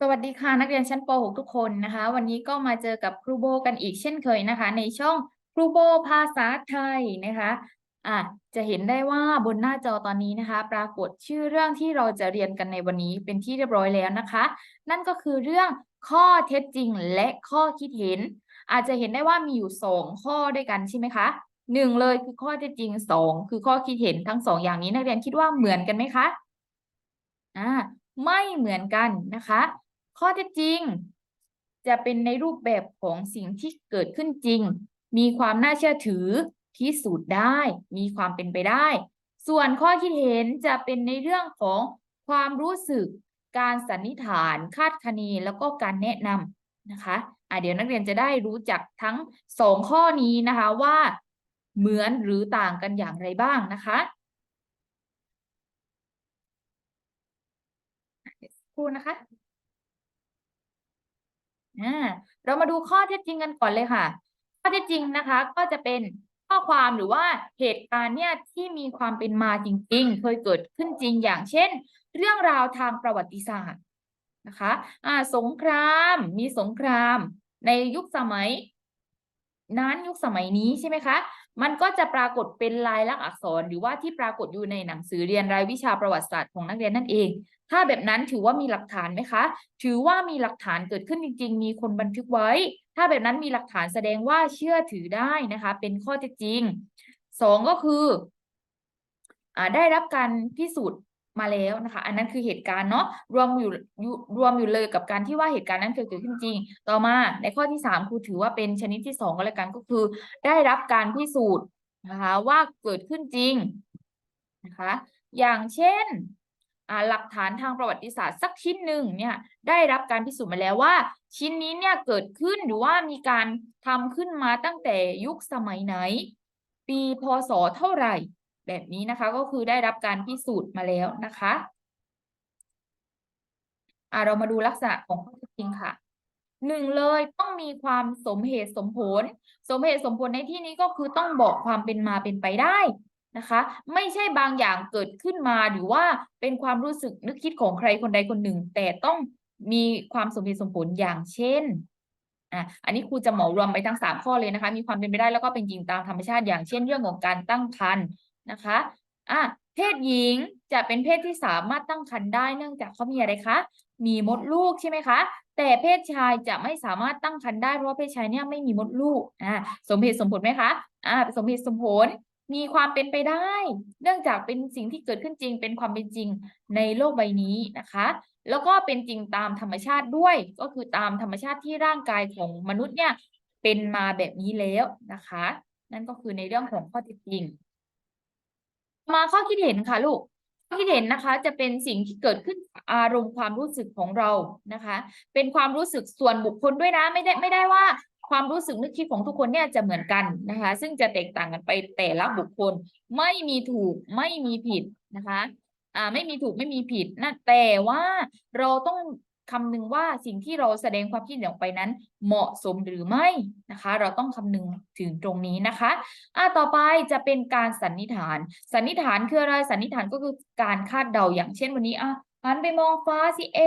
สวัสดีค่ะนักเรียนชั้นป .6 ทุกคนนะคะ วันนี้ก็มาเจอกับครูโบกันอีกเช่นเคยนะคะ ในช่องครูโบภาษาไทยนะคะอะจะเห็นได้ว่าบนหน้าจอตอนนี้นะคะ ปรากฏชื่อเรื่องที่เราจะเรียนกันในวันนี้เป็นที่เรียบร้อยแล้วนะคะ นั่นก็คือเรื่องข้อเท็จจริงและข้อคิดเห็น อาจจะเห็นได้ว่ามีอยู่สองข้อด้วยกันใช่ไหมคะหนึ่งเลยคือข้อเท็จจริงสองคือข้อคิดเห็นทั้งสองอย่างนี้นักเรียนคิดว่าเหมือนกันไหมคะอ่าไม่เหมือนกันนะคะ ข้อเท็จจริง จะเป็นในรูปแบบของสิ่งที่เกิดขึ้นจริง มีความน่าเชื่อถือพิสูจน์ได้ มีความเป็นไปได้ ส่วนข้อคิดเห็นจะเป็นในเรื่องของความรู้สึก การสันนิษฐาน คาดคะเนแล้วก็การแนะนำนะคะอะเดี๋ยวนักเรียนจะได้รู้จักทั้งสองข้อนี้นะคะว่า เหมือนหรือต่างกันอย่างไรบ้างนะคะครูนะคะ เรามาดูข้อเท็จจริงกันก่อนเลยค่ะ ข้อเท็จจริงนะคะ ก็จะเป็นข้อความหรือว่าเหตุการณ์เนี่ยที่มีความเป็นมาจริง ๆ เคยเกิดขึ้นจริงอย่างเช่น เรื่องราวทางประวัติศาสตร์นะคะอ่าสงครามมีสงครามในยุคสมัยนั้นยุคสมัยนี้ใช่ไหมคะมันก็จะปรากฏเป็นลายลักษณ์อักษรหรือว่าที่ปรากฏอยู่ในหนังสือเรียนรายวิชาประวัติศาสตร์ของนักเรียนนั่นเอง ถ้าแบบนั้นถือว่ามีหลักฐานไหมคะ ถือว่ามีหลักฐานเกิดขึ้นจริง ๆ มีคนบันทึกไว้ ถ้าแบบนั้นมีหลักฐานแสดงว่าเชื่อถือได้นะคะ เป็นข้อเท็จจริงสองก็คืออได้รับการพิสูจน์ มาแล้วนะคะ อันนั้นคือเหตุการณ์เนาะรวมอยู่รวมอยู่เลยกับการที่ว่าเหตุการณ์นั้นเคยเกิดขึ้นจริง ต่อมาในข้อที่สามครูถือว่าเป็นชนิดที่สองก็แล้วกันก็คือ ได้รับการพิสูจน์นะคะว่าเกิดขึ้นจริงนะคะอย่างเช่นหลักฐานทางประวัติศาสตร์สักชิ้นหนึ่งเนี่ยได้รับการพิสูจน์มาแล้วว่า ชิ้นนี้เนี่ยเกิดขึ้นหรือว่ามีการทำขึ้นมาตั้งแต่ยุคสมัยไหน ปีพศเท่าไหร่ แบบนี้นะคะ ก็คือได้รับการพิสูจน์มาแล้วนะคะอ่าเรามาดูลักษณะของข้อเท็จจริงค่ะหนึ่งเลยต้องมีความสมเหตุสมผล สมเหตุสมผลในที่นี้ก็คือต้องบอกความเป็นมาเป็นไปได้นะคะ ไม่ใช่บางอย่างเกิดขึ้นมาหรือว่าเป็นความรู้สึกนึกคิดของใครคนใดคนหนึ่ง แต่ต้องมีความสมเหตุสมผลอย่างเช่นอะอันนี้ครูจะเหมารวมไปทั้งสามข้อเลยนะคะ มีความเป็นไปได้แล้วก็เป็นจริงตามธรรมชาติอย่างเช่นเรื่องของการตั้งครรภ์ นะคะอะเพศหญิงจะเป็นเพศที่สามารถตั้งครรภ์ได้เนื่องจากเขามีอะไรคะ มีมดลูกใช่ไหมคะ แต่เพศชายจะไม่สามารถตั้งครรภ์ได้เพราะว่าเพศชายเนี่ยไม่มีมดลูกอ่าสมเหตุสมผลไหมคะอ่าสมเหตุสมผลมีความเป็นไปได้ เนื่องจากเป็นสิ่งที่เกิดขึ้นจริง เป็นความเป็นจริงในโลกใบนี้นะคะ แล้วก็เป็นจริงตามธรรมชาติด้วย ก็คือตามธรรมชาติที่ร่างกายของมนุษย์เนี่ยเป็นมาแบบนี้แล้วนะคะ นั่นก็คือในเรื่องของข้อเท็จจริง มาข้อคิดเห็นค่ะลูกข้อคิดเห็นนะคะ จะเป็นสิ่งที่เกิดขึ้นอารมณ์ความรู้สึกของเรานะคะ เป็นความรู้สึกส่วนบุคคลด้วยนะไม่ได้ไม่ได้ว่าความรู้สึกนึกคิดของทุกคนเนี่ยจะเหมือนกันนะคะ ซึ่งจะแตกต่างกันไปแต่ละบุคคลไม่มีถูกไม่มีผิดนะคะอ่าไม่มีถูกไม่มีผิดนะแต่ว่าเราต้อง คำนึงว่าสิ่งที่เราแสดงความคิดเห็นออกไปนั้น เหมาะสมหรือไม่นะคะ เราต้องคำนึงถึงตรงนี้นะคะอ่าต่อไปจะเป็นการสันนิษฐาน สันนิษฐานคืออะไรสันนิษฐานก็คือการคาดเดาอย่างเช่นวันนี้อะหันไปมองฟ้าสิเอ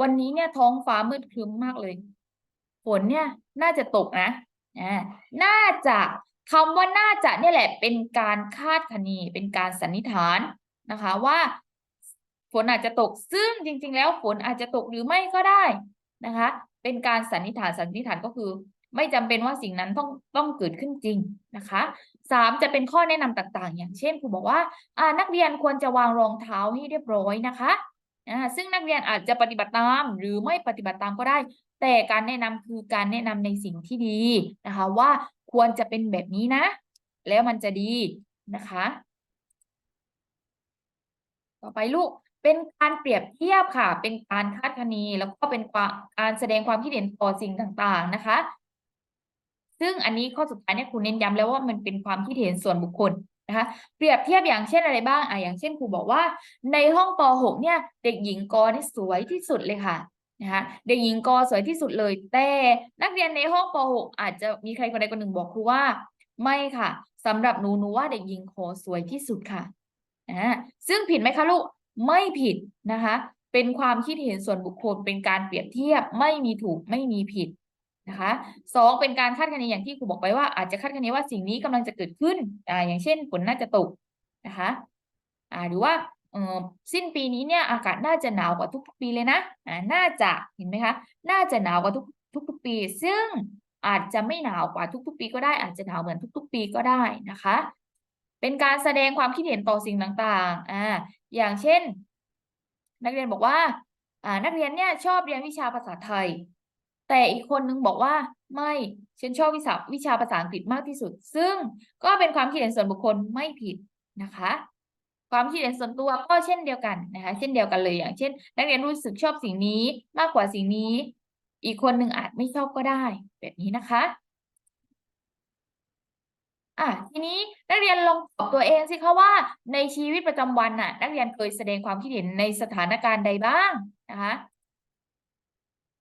วันนี้เนี่ยท้องฟ้ามืดครึ้มมากเลยฝนเนี่ยน่าจะตกนะอ่าน่าจะคำว่าน่าจะเนี่ยแหละเป็นการคาดคะเนเป็นการสันนิษฐานนะคะว่า ฝนอาจจะตกซึ่งจริง ๆ แล้วฝนอาจจะตกหรือไม่ก็ได้นะคะ เป็นการสันนิษฐานสันนิษฐานก็คือ ไม่จำเป็นว่าสิ่งนั้นต้องต้องเกิดขึ้นจริงนะคะสามจะเป็นข้อแนะนำต่างๆ อย่างเช่นครูบอกว่าอ่านักเรียนควรจะวางรองเท้าให้เรียบร้อยนะคะอ่าซึ่งนักเรียนอาจจะปฏิบัติตามหรือไม่ปฏิบัติตามก็ได้ แต่การแนะนำคือการแนะนำในสิ่งที่ดีนะคะ ว่าควรจะเป็นแบบนี้นะ แล้วมันจะดีนะคะ ต่อไปลูก เป็นการเปรียบเทียบค่ะ เป็นการคาดคะเนแล้วก็เป็นการแสดงความคิดเห็นต่อสิ่งต่างๆนะคะ ซึ่งอันนี้ข้อสุดท้ายเนี่ยครูเน้นย้ำแล้วว่ามันเป็นความคิดเห็นส่วนบุคคลนะคะเปรียบเทียบอย่างเช่นอะไรบ้างอะอย่างเช่นครูบอกว่า ในห้องป .6 เนี่ย เด็กหญิงกอนี่สวยที่สุดเลยค่ะนะคะเด็กหญิงกอสวยที่สุดเลย แต่นักเรียนในห้องป .6 อาจจะมีใครคนใดคนหนึ่งบอกครูว่า ไม่ค่ะสำหรับหนูหนูว่าเด็กหญิงโคสวยที่สุดค่ะอ่าซึ่งผิดไหมคะลูก ไม่ผิดนะคะ เป็นความคิดเห็นส่วนบุคคลเป็นการเปรียบเทียบไม่มีถูกไม่มีผิดนะคะสองเป็นการคาดคะเนอย่างที่ครูบอกไปว่าอาจจะคาดคะเนว่าสิ่งนี้กำลังจะเกิดขึ้นอ่าอย่างเช่นฝนน่าจะตกนะคะอ่าหรือว่าสิ้นปีนี้เนี่ยอากาศน่าจะหนาวกว่าทุกๆปีเลยนะอ่าน่าจะเห็นไหมคะน่าจะหนาวกว่าทุกทุกๆปี ซึ่งอาจจะไม่หนาวกว่าทุกๆ ปีก็ได้อาจจะหนาวเหมือนทุก ๆ ปีก็ได้นะคะ เป็นการแสดงความคิดเห็นต่อสิ่งต่างๆอ่า อย่างเช่น นักเรียนบอกว่า อ่า นักเรียนเนี่ยชอบเรียนวิชาภาษาไทย แต่อีกคนนึงบอกว่า ไม่ฉันชอบวิชาวิชาภาษาอังกฤษมากที่สุด ซึ่งก็เป็นความคิดเห็นส่วนบุคคลไม่ผิดนะคะ ความคิดเห็นส่วนตัวก็เช่นเดียวกันนะคะ เช่นเดียวกันเลยอย่างเช่น นักเรียนรู้สึกชอบสิ่งนี้มากกว่าสิ่งนี้ อีกคนหนึ่งอาจไม่ชอบก็ได้ แบบนี้นะคะ อะทีนี้นักเรียนลองตอบตัวเองสิคะว่าในชีวิตประจำวันน่ะ นักเรียนเคยแสดงความคิดเห็นในสถานการณ์ใดบ้างนะคะ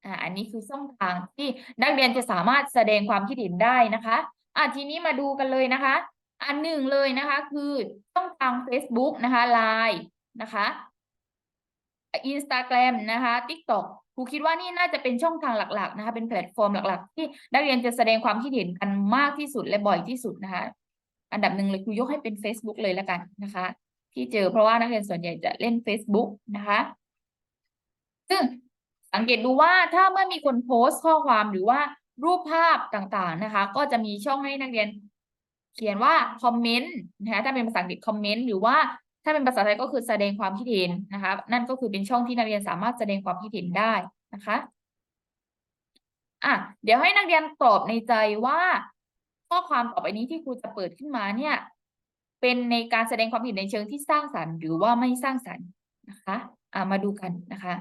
อ่าอันนี้คือช่องทางที่นักเรียนจะสามารถแสดงความคิดเห็นได้นะคะอะทีนี้มาดูกันเลยนะคะ อันหนึ่งเลยนะคะ คือช่องทาง Facebook นะคะไลน์นะคะอินสตาแกรมนะคะ TikTok รูคิดว่านี่น่าจะเป็นช่องทางหลัก ๆ นะคะเป็นแพลตฟอร์มหลัก ๆ ที่นักเรียนจะแสดงความคิดเห็นกันมากที่สุดและบ่อยที่สุดนะคะ อันดับหนึ่งเลยครูยกให้เป็น Facebook เลยแล้วกันนะคะ ที่เจอเพราะว่านักเรียนส่วนใหญ่จะเล่น Facebook นะคะ ซึ่งสังเกตดูว่าถ้าเมื่อมีคนโพสต์ข้อความหรือว่ารูปภาพต่างๆนะคะ ก็จะมีช่องให้นักเรียนเขียนว่าคอมเมนต์นะคะถ้าเป็นภาษาอังกฤษคอมเมนต์หรือว่า ถ้าเป็นภาษาไทยก็คือแสดงความคิดเห็นนะคะ นั่นก็คือเป็นช่องที่นักเรียนสามารถแสดงความคิดเห็นได้นะคะอะเดี๋ยวให้นักเรียนตอบในใจว่าข้อความต่อไปนี้ที่ครูจะเปิดขึ้นมาเนี่ย เป็นในการแสดงความเห็นในเชิงที่สร้างสรรค์ หรือว่าไม่สร้างสรรค์นะคะ อ่ามาดูกันนะคะ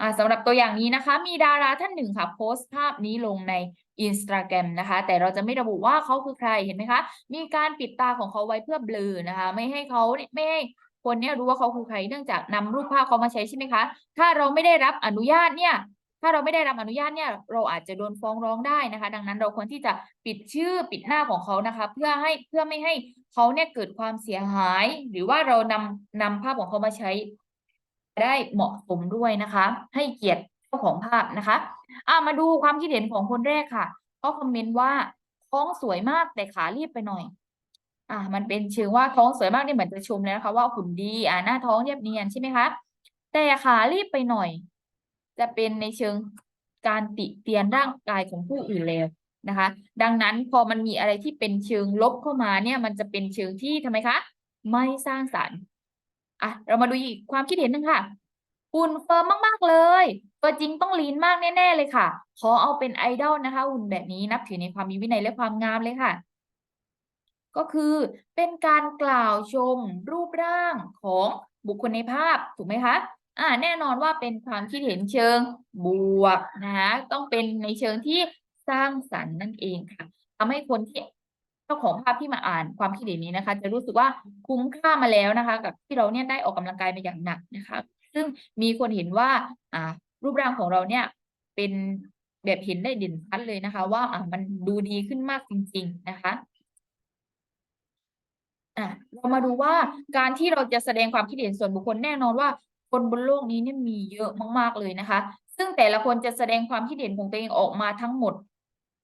อ่าสำหรับตัวอย่างนี้นะคะ มีดาราท่านหนึ่งค่ะ โพสต์ภาพนี้ลงในอินสตาแกรมนะคะ แต่เราจะไม่ระบุว่าเขาคือใครเห็นไหมคะ มีการปิดตาของเขาไว้เพื่อเบลอนะคะ ไม่ให้เขาไม่ให้คนเนี้ยรู้ว่าเขาคือใครเนื่องจากนำรูปภาพเขามาใช้ใช่ไหมคะ ถ้าเราไม่ได้รับอนุญาตเนี่ย ถ้าเราไม่ได้รับอนุญาตเนี่ยเราอาจจะโดนฟ้องร้องได้นะคะ ดังนั้นเราควรที่จะปิดชื่อปิดหน้าของเขานะคะ เพื่อให้เพื่อไม่ให้เขาเนี่ยเกิดความเสียหาย หรือว่าเรานำนำภาพของเขามาใช้ ได้เหมาะสมด้วยนะคะ ให้เกียรติเจ้าของภาพนะคะอ่ามาดูความคิดเห็นของคนแรกค่ะเขาคอมเมนต์ว่าท้องสวยมากแต่ขารีบไปหน่อย อ่า มันเป็นเชิงว่าท้องสวยมากนี่เหมือนจะชมเลยนะคะ ว่าหุ่นดี อ่าหน้าท้องเรียบเนียนใช่ไหมคะ แต่ขารีบไปหน่อย จะเป็นในเชิงการติเตียนร่างกายของผู้อื่นแล้วนะคะ ดังนั้นพอมันมีอะไรที่เป็นเชิงลบเข้ามาเนี่ย มันจะเป็นเชิงที่ทำไมคะ ไม่สร้างสรรค์ อะเรามาดูอีกความคิดเห็นหนึ่งค่ะหุ่นเฟิร์มมากๆเลยตัวจริงต้องลีนมากแน่ๆเลยค่ะ ขอเอาเป็นไอดอลนะคะ หุ่นแบบนี้นับถือในความมีวินัยและความงามเลยค่ะ ก็คือเป็นการกล่าวชมรูปร่างของบุคคลในภาพถูกไหมคะอ่าแน่นอนว่าเป็นความคิดเห็นเชิงบวกนะคะต้องเป็นในเชิงที่สร้างสรรค์นั่นเองค่ะทำให้คนที่ จ้าของภาพที่มาอ่านความคิดเห็นนี้นะคะ จะรู้สึกว่าคุ้มค่ามาแล้วนะคะ กับที่เราเนี่ยได้ออกกำลังกายมาอย่างหนักนะคะ ซึ่งมีคนเห็นว่าอ่า รูปร่างของเราเนี่ยเป็นแบบเห็นได้เด่นชัดเลยนะคะ ว่าอ่ามันดูดีขึ้นมากจริง ๆนะคะอะเรามาดูว่าการที่เราจะแสดงความคิดเห็นส่วนบุคคลแน่นอนว่า คนบนโลกนี้เนี่ยมีเยอะมากๆเลยนะคะ ซึ่งแต่ละคนจะแสดงความคิดเห็นของตัวเองออกมาทั้งหมด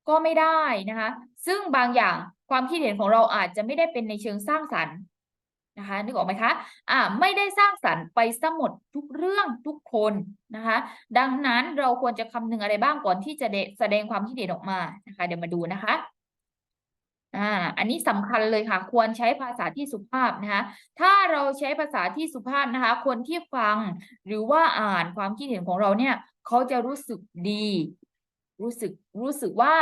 ก็ไม่ได้นะคะ ซึ่งบางอย่างความคิดเห็นของเราอาจจะไม่ได้เป็นในเชิงสร้างสรรค์นะคะนึกออกไหมคะอ่าไม่ได้สร้างสรรค์ไปซะหมดทุกเรื่องทุกคนนะคะ ดังนั้นเราควรจะคำนึงอะไรบ้างก่อนที่จะแสดงความคิดเห็นออกมานะคะ เดี๋ยวมาดูนะคะอ่าอันนี้สำคัญเลยค่ะ ควรใช้ภาษาที่สุภาพนะคะ ถ้าเราใช้ภาษาที่สุภาพนะคะ คนที่ฟังหรือว่าอ่านความคิดเห็นของเราเนี่ย เขาจะรู้สึกดี รู้สึกรู้สึกว่า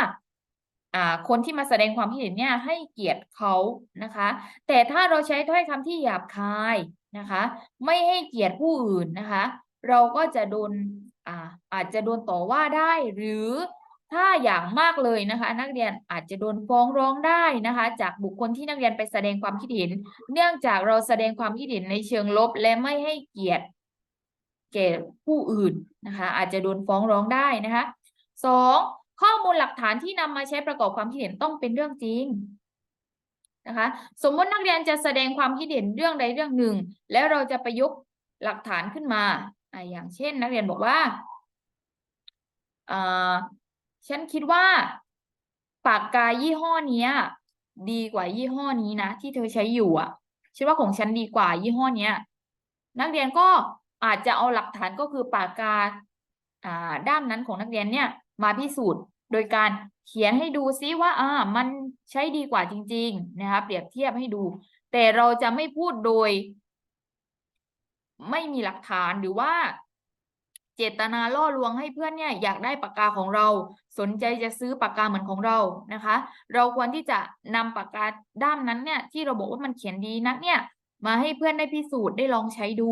อ่าคนที่มาแสดงความคิดเห็นเนี่ยให้เกียรติเขานะคะ แต่ถ้าเราใช้ถ้อยคำที่หยาบคายนะคะ ไม่ให้เกียรติผู้อื่นนะคะ เราก็จะโดนอ่าอาจจะโดนต่อว่าได้หรือถ้าอย่างมากเลยนะคะ นักเรียนอาจจะโดนฟ้องร้องได้นะคะ จากบุคคลที่นักเรียนไปแสดงความคิดเห็น เนื่องจากเราแสดงความคิดเห็นในเชิงลบ และไม่ให้เกียรติแก่ผู้อื่นนะคะ อาจจะโดนฟ้องร้องได้นะคะ สองข้อมูลหลักฐานที่นำมาใช้ประกอบความคิดเห็นต้องเป็นเรื่องจริงนะคะสมมตินักเรียนจะแสดงความคิดเห็นเรื่องใดเรื่องหนึ่ง แล้วเราจะประยุกต์หลักฐานขึ้นมาออย่างเช่น นักเรียนบอกว่าฉันคิดว่าปากกายี่ห้อเนี้ยดีกว่ายี่ห้อนี้นะ ที่เธอใช้อยู่อะฉันว่าของฉันดีกว่ายี่ห้อนี้นักเรียนก็อาจจะเอาหลักฐานก็คือปากกาด้ามนั้นของนักเรียนเนี่ย มาพิสูจน์ โดยการเขียนให้ดูซิว่าอ่ามันใช้ดีกว่าจริง ๆ นะคะเปรียบเทียบให้ดู แต่เราจะไม่พูดโดย ไม่มีหลักฐานหรือว่าเจตนาล่อลวงให้เพื่อนเนี่ยอยากได้ปากกาของเรา สนใจจะซื้อปากกาเหมือนของเรานะคะ เราควรที่จะนำปากกาด้ามนั้นเนี่ยที่เราบอกว่ามันเขียนดีนักเนี่ยมาให้เพื่อนได้พิสูจน์ได้ลองใช้ดู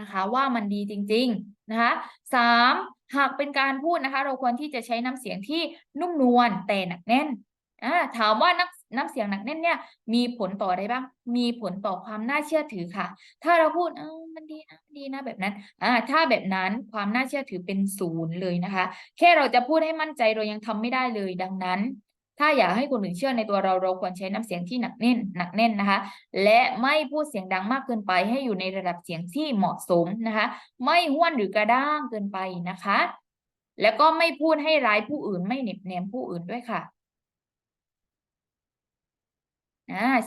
นะคะ ว่ามันดีจริง ๆนะคะสาม หากเป็นการพูดนะคะ เราควรที่จะใช้น้ำเสียงที่นุ่มนวลแต่หนักแน่นอ่าถามว่าน้ำน้ำเสียงหนักแน่นเนี่ย มีผลต่ออะไรบ้าง มีผลต่อความน่าเชื่อถือค่ะ ถ้าเราพูดเออมันดีนะดีนะแบบนั้นอ่าถ้าแบบนั้นความน่าเชื่อถือเป็นศูนย์เลยนะคะ แค่เราจะพูดให้มั่นใจเรายังทำไม่ได้เลยดังนั้น ถ้าอยากให้คนอื่นเชื่อในตัวเราเราควรใช้น้ำเสียงที่หนักแน่นหนักแน่นนะคะ และไม่พูดเสียงดังมากเกินไป ให้อยู่ในระดับเสียงที่เหมาะสมนะคะ ไม่ห้วนหรือกระด้างเกินไปนะคะ แล้วก็ไม่พูดให้ร้ายผู้อื่น ไม่เหน็บแนมผู้อื่นด้วยค่ะ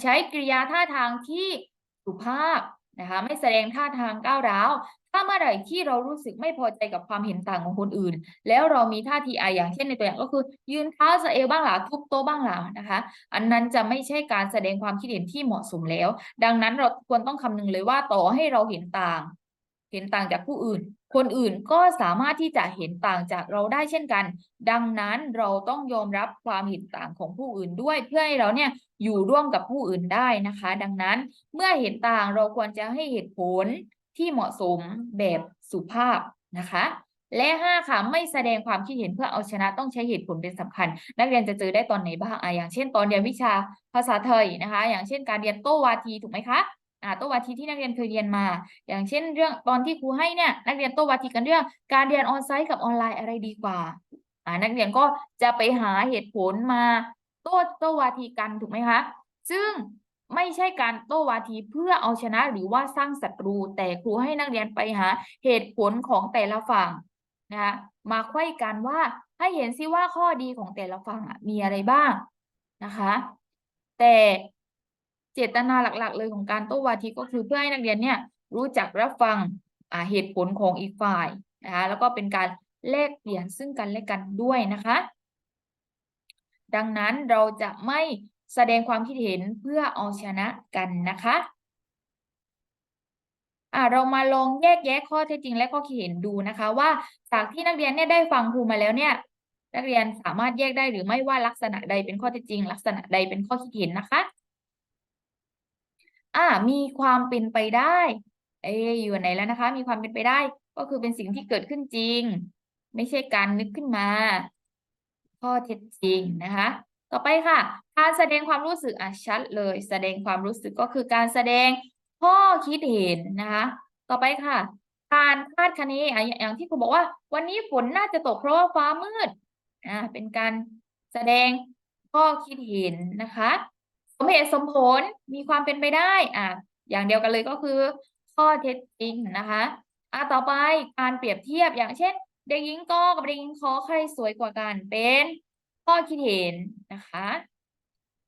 ใช้กริยาท่าทางที่สุภาพนะคะ ไม่แสดงท่าทางก้าวร้าว ถ้าเมื่อไหร่ที่เรารู้สึกไม่พอใจกับความเห็นต่างของคนอื่น แล้วเรามีท่าทีอะอย่างเช่นในตัวอย่างก็คือ ยืนเท้าสะเอวบ้างหล่ะทุบโต๊ะบ้างหล่ะนะคะ อันนั้นจะไม่ใช่การแสดงความคิดเห็นที่เหมาะสมแล้ว ดังนั้นเราควรต้องคำนึงเลยว่าต่อให้เราเห็นต่าง เห็นต่างจากผู้อื่น คนอื่นก็สามารถที่จะเห็นต่างจากเราได้เช่นกัน ดังนั้นเราต้องยอมรับความเห็นต่างของผู้อื่นด้วยเพื่อให้เราเนี่ยอยู่ร่วมกับผู้อื่นได้นะคะ ดังนั้นเมื่อเห็นต่างเราควรจะให้เหตุผล ที่เหมาะสมแบบสุภาพนะคะ และห้าค่ะไม่แสดงความคิดเห็นเพื่อเอาชนะต้องใช้เหตุผลเป็นสำคัญ นักเรียนจะเจอได้ตอนไหนบ้างอะอย่างเช่น ตอนเรียนวิชาภาษาไทยนะคะ อย่างเช่นการเรียนโต้วาทีถูกไหมคะอ่าโต้วาทีที่นักเรียนเคยเรียนมา อย่างเช่นเรื่องตอนที่ครูให้เนี่ยนักเรียนโต้วาทีกันเรื่อง การเรียนออนไซต์กับออนไลน์อะไรดีกว่าอ่านักเรียนก็จะไปหาเหตุผลมาโต้โต้วาทีกันถูกไหมคะ ซึ่ง ไม่ใช่การโต้วาทีเพื่อเอาชนะหรือว่าสร้างศัตรู แต่ครูให้นักเรียนไปหาเหตุผลของแต่ละฝั่งนะคะมาไขว้กันว่าให้เห็นซิว่าข้อดีของแต่ละฝั่งมีอะไรบ้างนะคะ แต่เจตนาหลักๆ เลยของการโต้วาทีก็คือเพื่อให้นักเรียนเนี่ยรู้จักรับฟังเหตุผลของอีกฝ่ายนะคะแล้วก็เป็นการแลกเปลี่ยนซึ่งกันและกันด้วยนะคะ ดังนั้นเราจะไม่ แสดงความคิดเห็นเพื่อเอาชนะกันนะคะอ่าเรามาลองแยกแยะข้อเท็จจริงและข้อคิดเห็นดูนะคะ ว่าจากที่นักเรียนเนี่ยได้ฟังครูมาแล้วเนี่ยนักเรียนสามารถแยกได้หรือไม่ว่าลักษณะใดเป็นข้อเท็จจริง ลักษณะใดเป็นข้อคิดเห็นนะคะ อ่า มีความเป็นไปได้ เออยู่ไหนแล้วนะคะ มีความเป็นไปได้ ก็คือเป็นสิ่งที่เกิดขึ้นจริง ไม่ใช่การนึกขึ้นมา ข้อเท็จจริงนะคะ ต่อไปค่ะ การแสดงความรู้สึกอะชัดเลย แสดงความรู้สึกก็คือการแสดงข้อคิดเห็นนะคะ ต่อไปค่ะ การคาดคะเนอะอย่างที่ครูบอกว่า วันนี้ฝนน่าจะตกเพราะว่าฟ้ามืดอ่าเป็นการแสดงข้อคิดเห็นนะคะสมเหตุสมผลมีความเป็นไปได้อะอย่างเดียวกันเลยก็คือ ข้อเท็จจริงนะคะอะต่อไปการเปรียบเทียบอย่างเช่น เด็กหญิงกอกับเด็กหญิงขอใครสวยกว่ากันเป็น ข้อคิดเห็นนะคะ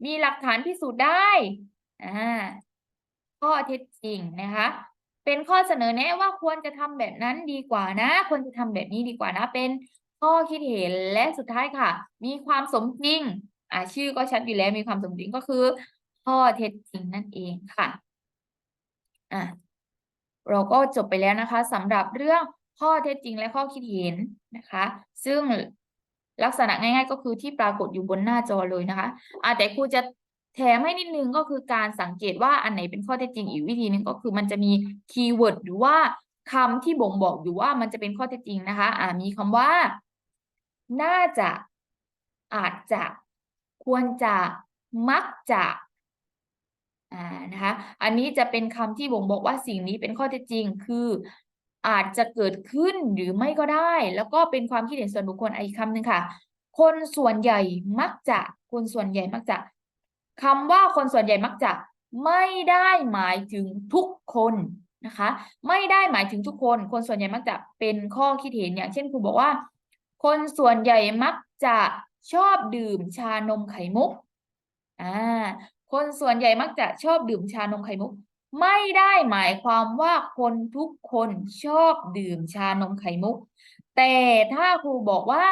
มีหลักฐานพิสูจน์ได้อ่าข้อเท็จจริงนะคะ เป็นข้อเสนอแนะว่าควรจะทำแบบนั้นดีกว่านะ ควรจะทำแบบนี้ดีกว่านะ เป็นข้อคิดเห็นและสุดท้ายค่ะ มีความสมจริงอ่าชื่อก็ชัดอยู่แล้วมีความสมจริงก็คือ ข้อเท็จจริงนั่นเองค่ะอะเราก็จบไปแล้วนะคะสำหรับเรื่องข้อเท็จจริงและข้อคิดเห็นนะคะ ซึ่ง ลักษณะง่าย ๆ ก็คือที่ปรากฏอยู่บนหน้าจอเลยนะคะอะแต่ครูจะแถมให้นิดนึงก็คือการสังเกตว่าอันไหนเป็นข้อเท็จจริงอีกวิธีหนึงก็คือมันจะมีคีย์เวิร์ดหรือว่าคำที่บ่งบอกอยู่ว่ามันจะเป็นข้อเท็จจริงนะคะ อ่ามีคำว่า น่าจะ อาจจะ ควรจะ มักจะ อ่า นะคะ อันนี้จะเป็นคำที่บ่งบอกว่าสิ่งนี้เป็นข้อเท็จจริง คือ อาจจะเกิดขึ้นหรือไม่ก็ได้ แล้วก็เป็นความคิดเห็นส่วนบุคคลอีกคำหนึ่งค่ะ คนส่วนใหญ่มักจะคนส่วนใหญ่มักจะคำว่าคนส่วนใหญ่มักจะไม่ได้หมายถึงทุกคนนะคะ ไม่ได้หมายถึงทุกคน คนส่วนใหญ่มักจะเป็นข้อคิดเห็นอย่างเช่นครูบอกว่า คนส่วนใหญ่มักจะชอบดื่มชานมไข่มุกอ่าคนส่วนใหญ่มักจะชอบดื่มชานมไข่มุก ไม่ได้หมายความว่าคนทุกคนชอบดื่มชานมไข่มุก แต่ถ้าครูบอกว่า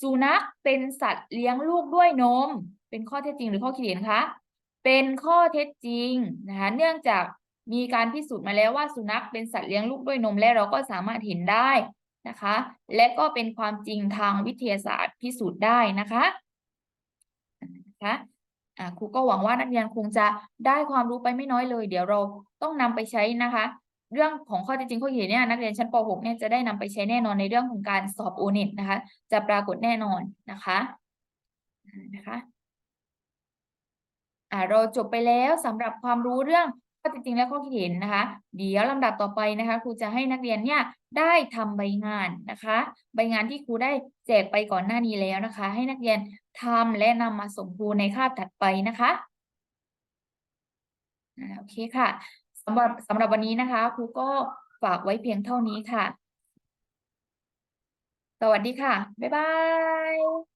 สุนัขเป็นสัตว์เลี้ยงลูกด้วยนม เป็นข้อเท็จจริงหรือข้อคิดเห็นคะ เป็นข้อเท็จจริงนะคะเนื่องจากมีการพิสูจน์มาแล้วว่าสุนัขเป็นสัตว์เลี้ยงลูกด้วยนมและเราก็สามารถเห็นได้นะคะ และก็เป็นความจริงทางวิทยาศาสตร์พิสูจน์ได้นะคะนะคะ อ่าครูก็หวังว่านักเรียนคงจะได้ความรู้ไปไม่น้อยเลย เดี๋ยวเราต้องนำไปใช้นะคะ เรื่องของข้อเท็จจริงข้อเห็นเนี่ยนักเรียนชั้นป .6 เนี่ยจะได้นำไปใช้แน่นอนในเรื่องของการสอบโอเน็ตนะคะ จะปรากฏแน่นอนนะคะนะคะอ่าเราจบไปแล้วสำหรับความรู้เรื่อง ข้อจริงและข้อคิดเห็นนะคะ เดี๋ยวลำดับต่อไปนะคะครูจะให้นักเรียนเนี่ยได้ทำใบงานนะคะ ใบงานที่ครูได้แจกไปก่อนหน้านี้แล้วนะคะ ให้นักเรียนทำและนำมาส่งครูในคาบถัดไปนะคะโอเคค่ะสำหรับสำหรับวันนี้นะคะครูก็ฝากไว้เพียงเท่านี้ค่ะ สวัสดีค่ะ บ๊ายบาย